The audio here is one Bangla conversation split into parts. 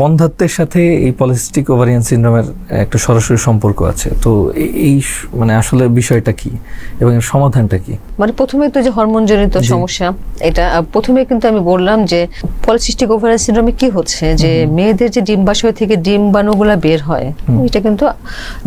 বন্ধাত্বের সাথে এই পলিসিস্টিক ওভারিয়ান সিন্ড্রোমের একটা সরাসরি সম্পর্ক আছে। তো এই মানে আসলে বিষয়টা কি এবং এর সমাধানটা কি? মানে প্রথমে তো যে হরমোনজনিত। সমস্যা এটা প্রথমে কিন্তু আমি বললাম যে পলিসিস্টিক ওভারিয়ান সিন্ড্রোমে কি হচ্ছে? যে মেয়েদের যে ডিম্বাশয় থেকে ডিম্বাণুগুলা বের হয় এটা কিন্তু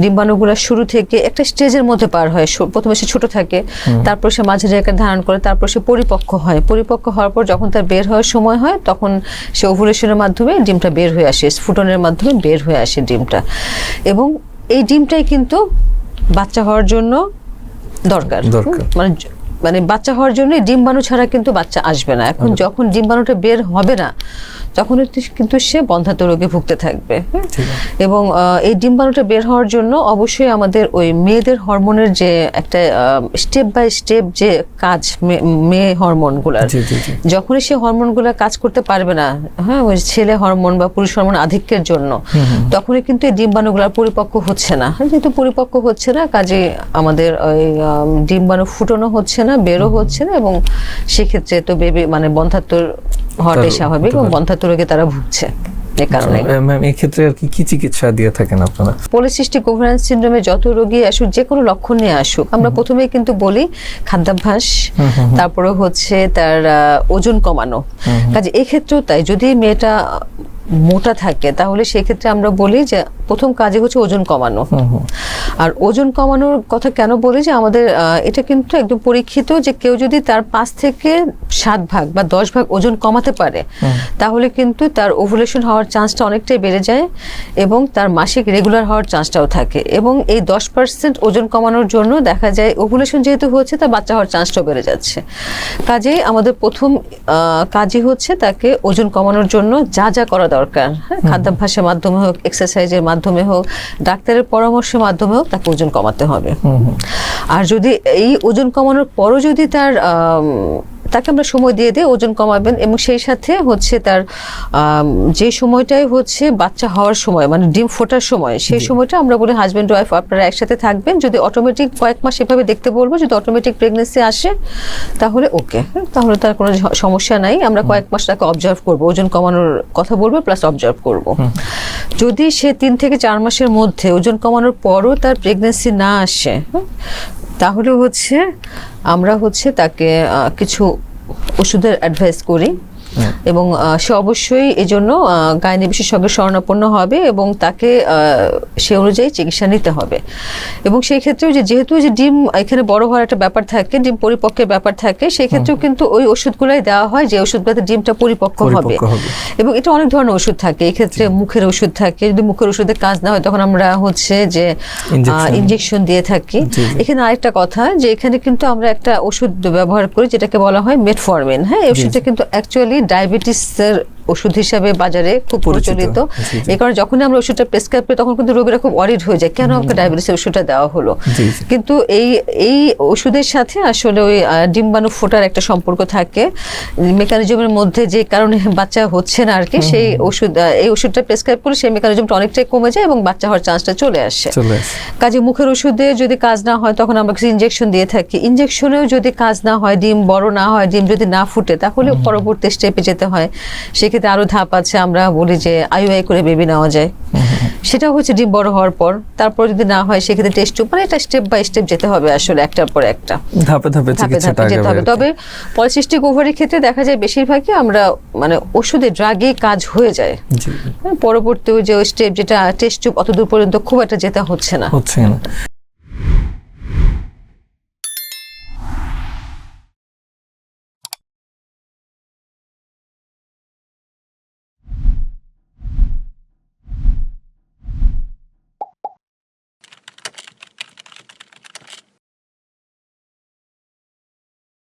ডিম্বাণুগুলা শুরু থেকে একটা স্টেজের মধ্যে পার হয়। প্রথমে সে ছোট থাকে তারপর সে মাঝারি আকার ধারণ করে তারপর সে পরিপক্ক হয়। পরিপক্ক হওয়ার পর যখন তার বের হওয়ার সময় হয় তখন সে ওভুলেশনের মাধ্যমে ডিমটা বের হয়ে আসে স্ফুটনের মাধ্যমে বের হয়ে আসে ডিমটা। এবং এই ডিমটাই কিন্তু বাচ্চা হওয়ার জন্য দরকার। দরকার। মানে মানে বাচ্চা হওয়ার জন্য ডিম্বাণু ছাড়া কিন্তু বাচ্চা আসবে না। এখন যখন ডিম্বাণুটা বের হবে না তখন কিন্তু সে বন্ধাত্ম রোগে ভুগতে থাকবে? এবং এই ডিম্বাণুটা বের হওয়ার জন্য অবশ্যই আমাদের ওই মেয়েদের হরমোনের যে একটা স্টেপ বাই স্টেপ যে কাজ মেয়ে হরমোনগুলার জি জি যখনই সে হরমোনগুলো কাজ করতে পারবে না হ্যাঁ ওই ছেলে হরমোন বা পুরুষ হরমোন আধিক্যের জন্য তখনই কিন্তু এই ডিম্বাণুগুলো আর পরিপক্ক হচ্ছে না। হ্যাঁ, যেহেতু পরিপক্ক হচ্ছে না কাজে আমাদের ওই ডিম্বাণু ফুটানো হচ্ছে না বেরো হচ্ছে না এবং সেক্ষেত্রে তো বেবি মানে বন্ধাত্মর হওয়াটাই স্বাভাবিক এবং তারা ভুগছে এ কারণে। ম্যাম এই আর কি কি চিকিৎসা দিয়ে থাকেন আপনারা? পলিসিস্টিক সিন্ড্রোমে যত রোগী আসুক যে কোনো লক্ষণ নিয়ে আসুক আমরা প্রথমেই কিন্তু বলি খাদ্যাভ্যাস তারপরে হচ্ছে তার ওজন কমানো। কাজে এক্ষেত্রেও তাই যদি মেয়েটা মোটা থাকে তাহলে সেক্ষেত্রে আমরা বলি যে প্রথম কাজে হচ্ছে ওজন কমানো। আর ওজন কমানোর কথা কেন বলি যে আমাদের এটা কিন্তু একদম পরীক্ষিত যে কেউ যদি তার পাঁচ থেকে সাত ভাগ বা দশ ভাগ ওজন কমাতে পারে তাহলে কিন্তু তার ওভুলেশন হওয়ার চান্সটা অনেকটাই বেড়ে যায় এবং তার মাসিক রেগুলার হওয়ার চান্সটাও থাকে। এবং এই দশ পার্সেন্ট ওজন কমানোর জন্য দেখা যায় ওভুলেশন যেহেতু হচ্ছে তার বাচ্চা হওয়ার চান্সটাও বেড়ে যাচ্ছে। কাজেই আমাদের প্রথম কাজই হচ্ছে তাকে ওজন কমানোর জন্য যা যা করা দরকার হ্যাঁ খাদ্যাভ্যাসের মাধ্যমে হোক এক্সারসাইজের মাধ্যমে হোক ডাক্তারের পরামর্শের মাধ্যমে হোক তাকে ওজন কমাতে হবে। আর যদি এই ওজন কমানোর পরও যদি তার তাকে আমরা সময় দিয়ে দিয়ে ওজন কমাবেন এবং সেই সাথে হচ্ছে তার যে সময়টাই হচ্ছে বাচ্চা হওয়ার সময় মানে ডিম ফোটার সময় সেই সময়টা আমরা বলি হাজব্যান্ড ওয়াইফ আপনারা একসাথে থাকবেন। যদি অটোমেটিক কয়েক মাস এভাবে দেখতে বলব যদি অটোমেটিক প্রেগনেন্সি আসে তাহলে ওকে তাহলে তার কোনো সমস্যা নাই। আমরা কয়েক মাস তাকে অবজার্ভ করব ওজন কমানোর কথা বলব প্লাস অবজার্ভ করব। যদি সে তিন থেকে চার মাসের মধ্যে ওজন কমানোর পরও তার প্রেগনেন্সি না আসে তাহলে হচ্ছে আমরা হচ্ছে তাকে কিছু ওষুধের অ্যাডভাইস করি। এবং আহ, সে অবশ্যই এই জন্য গাইনি বিশেষজ্ঞের শরণাপন্ন হবে এবং তাকে সে অনুযায়ী চিকিৎসা নিতে হবে। এবং সেই ক্ষেত্রেও যে যেহেতু যে ডিম এখানে বড় হওয়ার একটা ব্যাপার থাকে ডিম পরিপক্কের ব্যাপার থাকে সেই ক্ষেত্রেও কিন্তু ওই ওষুধগুলাই দেওয়া হয় যে ওষুধগুলোতে ডিমটা পরিপক্ক হবে। এবং এটা অনেক ধরনের ওষুধ থাকে। এই ক্ষেত্রে মুখের ওষুধ থাকে। যদি মুখের ওষুধে কাজ না হয় তখন আমরা হচ্ছে যে। ইনজেকশন দিয়ে থাকি। এখানে আরেকটা কথা যে এখানে কিন্তু আমরা একটা ওষুধ ব্যবহার করি যেটাকে বলা হয় মেটফরমিন হ্যাঁ এই ওষুধটা কিন্তু অ্যাকচুয়ালি ডায়াবেটিসের ওষুধ হিসাবে বাজারে খুব প্রচলিত। এই কারণে যখনই আমরা ওষুধটা প্রেসক্রাইব করি তখন কিন্তু রোগীরা খুব অরিড হয়ে যায় কেন আমাকে ডায়াবেটিসের ওষুধটা দেওয়া হলো। কিন্তু এই এই ওষুধের সাথে আসলে ওই ডিম্বাণু ফোটার একটা সম্পর্ক থাকে। মেকানিজমের মধ্যে যে কারণে বাচ্চা হচ্ছে না আর কি সেই ওষুধ এই ওষুধটা প্রেসক্রাইব করলে সেই মেকানিজমটা অনেকটাই কমে যায় এবং বাচ্চা হওয়ার চান্সটা চলে আসে। কাজে মুখের ওষুধে যদি কাজ না হয় তখন আমরা কিছু ইনজেকশন দিয়ে থাকি। ইনজেকশনেও যদি কাজ না হয় ডিম বড় না হয় ডিম যদি না ফুটে তাহলে পরবর্তী স্টেপে যেতে হয়। সেক্ষেত্রে আরও ধাপ আছে আমরা বলি যে আইওআই করে বেবি নেওয়া যায়। সেটা হচ্ছে ডিম বড় হওয়ার পর তারপর যদি না হয় সেক্ষেত্রে টেস্ট মানে এটা স্টেপ বাই স্টেপ যেতে হবে আসলে একটার পর একটা। ধাপে ধাপে ধাপে যেতে হবে। তবে পলিসিস্টিক ওভারের ক্ষেত্রে দেখা যায় বেশিরভাগই আমরা মানে ওষুধে ড্রাগে কাজ হয়ে যায়। পরবর্তী ওই যে স্টেপ যেটা টেস্ট টিউব অত দূর পর্যন্ত খুব একটা যেতে হচ্ছে না। হচ্ছে না।